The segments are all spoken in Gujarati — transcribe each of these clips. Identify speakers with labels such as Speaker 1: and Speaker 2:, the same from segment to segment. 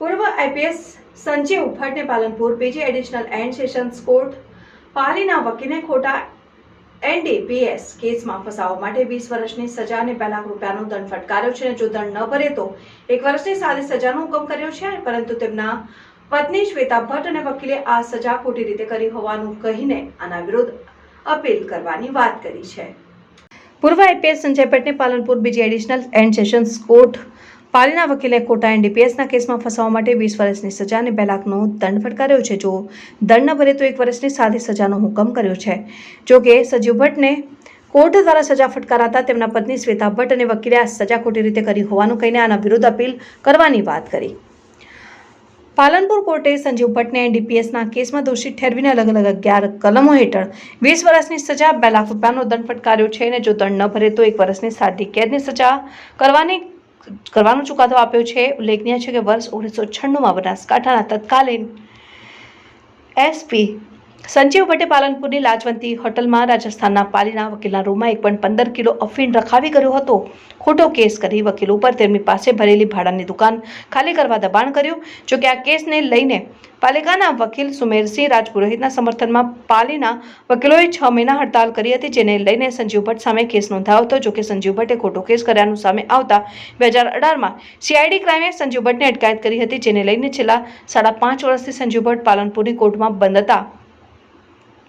Speaker 1: પૂર્વ આઈપીએસ સંજીવ ભટ્ટને પાલનપુર પીજી એડિશનલ એન્ડ સેશન્સ કોર્ટ પાલીના વકીલને ખોટા એનડીપીએસ કેસમાં ફસાવવા માટે વીસ વર્ષની સજા અને બે લાખ રૂપિયાનો દંડ ફટકાર્યો છે. જો દંડ ન ભરે તો એક વર્ષની સાદી સજાનો હુકમ કર્યો છે પરંતુ તેમના પત્ની શ્વેતા ભટ્ટ અને વકીલે આ સજા ખોટી રીતે કરી હોવાનું કહીને આના વિરુદ્ધ અપીલ કરવાની વાત કરી છે. પૂર્વ આઈપીએસ સંજય ભટ્ટને પાલનપુર બીજી એડિશનલ એન્ડ સેશન્સ કોર્ટ પાલીના વકીલે કોટા એનડીપીએસના કેસમાં ફસાવા માટે વીસ વર્ષની સજા અને બે લાખનો દંડ ફટકાર્યો છે. જો દંડ ન ભરે તો એક વર્ષની સાદી સજાનો હુકમ કર્યો છે. જો કે સજીવ ભટ્ટને કોર્ટ દ્વારા સજા ફટકારાતા તેમના પત્ની શ્વેતા ભટ્ટ અને વકીલે આ સજા ખોટી રીતે કરી હોવાનું કહીને આના વિરુદ્ધ અપીલ કરવાની વાત કરી. પાલનપુર કોર્ટે સંજીવ ભટ્ટને એનડીપીએસના કેસમાં દોષિત ઠેરવીને અલગ અલગ અગિયાર કલમો હેઠળ વીસ વર્ષની સજા, બે લાખ રૂપિયાનો દંડ ફટકાર્યો છે અને જો દંડ ન ભરે તો એક વર્ષની સાદી કેદની સજા કરવાની કરવાનો ચુકાદો આપ્યો છે. ઉલ્લેખનીય છે કે વર્ષ ઓગણીસો છન્નુંમાં બનાસકાંઠાના તત્કાલીન એસપી સંજીવ ભટ્ટે પાલનપુરની લાજવંતી હોટલમાં રાજસ્થાનના પાલીના વકીલના રૂમમાં એક પણ પંદર કિલો અફીણ રખાવી કર્યો હતો. ખોટો કેસ કરી વકીલ ઉપર તેમની પાસે ભરેલી ભાડાની દુકાન ખાલી કરવા દબાણ કર્યું. જોકે આ કેસને લઈને પાલિકાના વકીલ સુમેરસિંહ રાજપુરોહિતના સમર્થનમાં પાલીના વકીલોએ છ મહિના હડતાલ કરી હતી, જેને લઈને સંજીવ ભટ્ટ સામે કેસ નોંધાયો હતો. જોકે સંજીવ ભટ્ટે ખોટો કેસ કર્યાનું સામે આવતા બે હજાર અઢારમાં સીઆઈડી ક્રાઇમે સંજીવ ભટ્ટને અટકાયત કરી હતી, જેને લઈને છેલ્લા સાડા પાંચ વર્ષથી સંજીવ ભટ્ટ પાલનપુરની કોર્ટમાં બંધ હતા.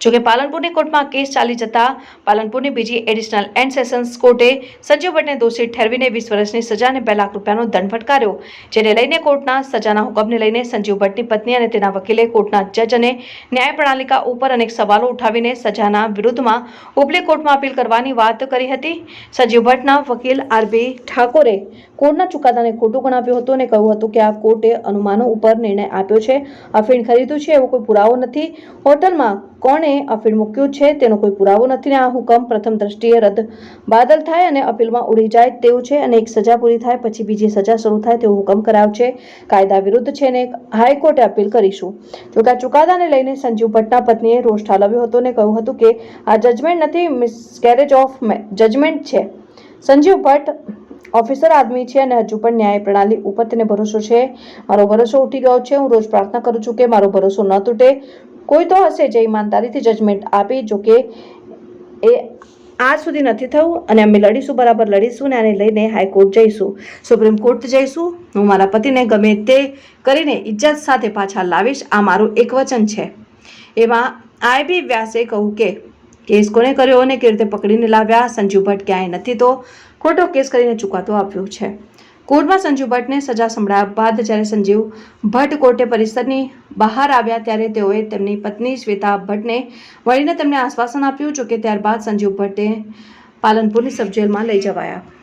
Speaker 1: જોકે પાલનપુરની કોર્ટમાં કેસ ચાલી જતા પાલનપુરની બીજી એડિશનલ એન્ડ સેશન્સ કોર્ટે સંજીવ ભટ્ટને દોષિત ઠેરવીને વીસ વર્ષની સજાને બે લાખ રૂપિયાનો દંડ ફટકાર્યો, જેને લઈને કોર્ટના સજાના હુકમને લઈને સંજીવ ભટ્ટની પત્ની અને તેના વકીલે કોર્ટના જજ અને ન્યાય પ્રણાલિકા ઉપર અનેક સવાલો ઉઠાવીને સજાના વિરુદ્ધમાં ઉપલી કોર્ટમાં અપીલ કરવાની વાત કરી હતી. સંજીવ ભટ્ટના વકીલ આરબી ઠાકોરે કોર્ટના ચુકાદાને ખોટું ગણાવ્યું હતું અને કહ્યું હતું કે આ કોર્ટે અનુમાનો ઉપર નિર્ણય આપ્યો છે. અફીણ ખરીદ્યું છે એવો કોઈ પુરાવો નથી. હોટલમાં કોણે અફીણ મૂક્યું છે, તેનો કોઈ પુરાવો નથી ને આ હુકમ પ્રથમ દ્રષ્ટિએ રદ બાદલ થાય અને અપીલમાં ઉડી જાય તેવું છે અને એક સજા પૂરી થાય, પછી બીજી સજા શરૂ થાય તેવો હુકમ કરાયો છે કાયદા વિરુદ્ધ છે ને હાઈકોર્ટે અપીલ કરીશું. જોકે આ ચુકાદાને લઈને સંજીવ ભટ્ટના પત્નીએ રોષ ઠાલવ્યો હતો અને કહ્યું હતું કે આ જજમેન્ટ નથી મિસકેરેજ ઓફ જજમેન્ટ છે. સંજીવ ભટ્ટ ઓફિસર આદમી છે અને હજુ પણ ન્યાય પ્રણાલી ઉપર તેને ભરોસો છે. મારો ભરોસો ઉઠી ગયો છે, હું રોજ પ્રાર્થના કરું છું કે મારો ભરોસો ન તૂટે. કોઈ તો હશે જે ઈમાનદારીથી જજમેન્ટ આપી, જો કે એ આજ સુધી નથી થયું અને અમે લડીશું, બરાબર લડીશું ને આને લઈને હાઈકોર્ટ જઈશું. સુપ્રીમ કોર્ટ જઈશું. હું મારા પતિને ગમે તે કરીને ઇજ્જત સાથે પાછા લાવીશ. આ મારું એક વચન છે. એમાં આઈબી વ્યાસે કહ્યું કે, કેસ કોને કર્યો અને કેવી રીતે પકડીને લાવ્યા? સંજીવ ભટ્ટ ક્યાંય નથી તો ખોટો કેસ કરીને ચુકાદો આપ્યો છે. કોર્ટમાં સંજીવ ભટ્ટને સજા સંભળાયા બાદ જ્યારે સંજીવ ભટ્ટ કોર્ટે પરિસરની બહાર આવ્યા ત્યારે તેઓએ તેમની પત્ની શ્વેતા ભટ્ટને વળીને તેમને આશ્વાસન આપ્યું, જોકે ત્યારબાદ સંજીવ ભટ્ટે પાલનપુરની સબ જેલમાં લઈ જવાયા.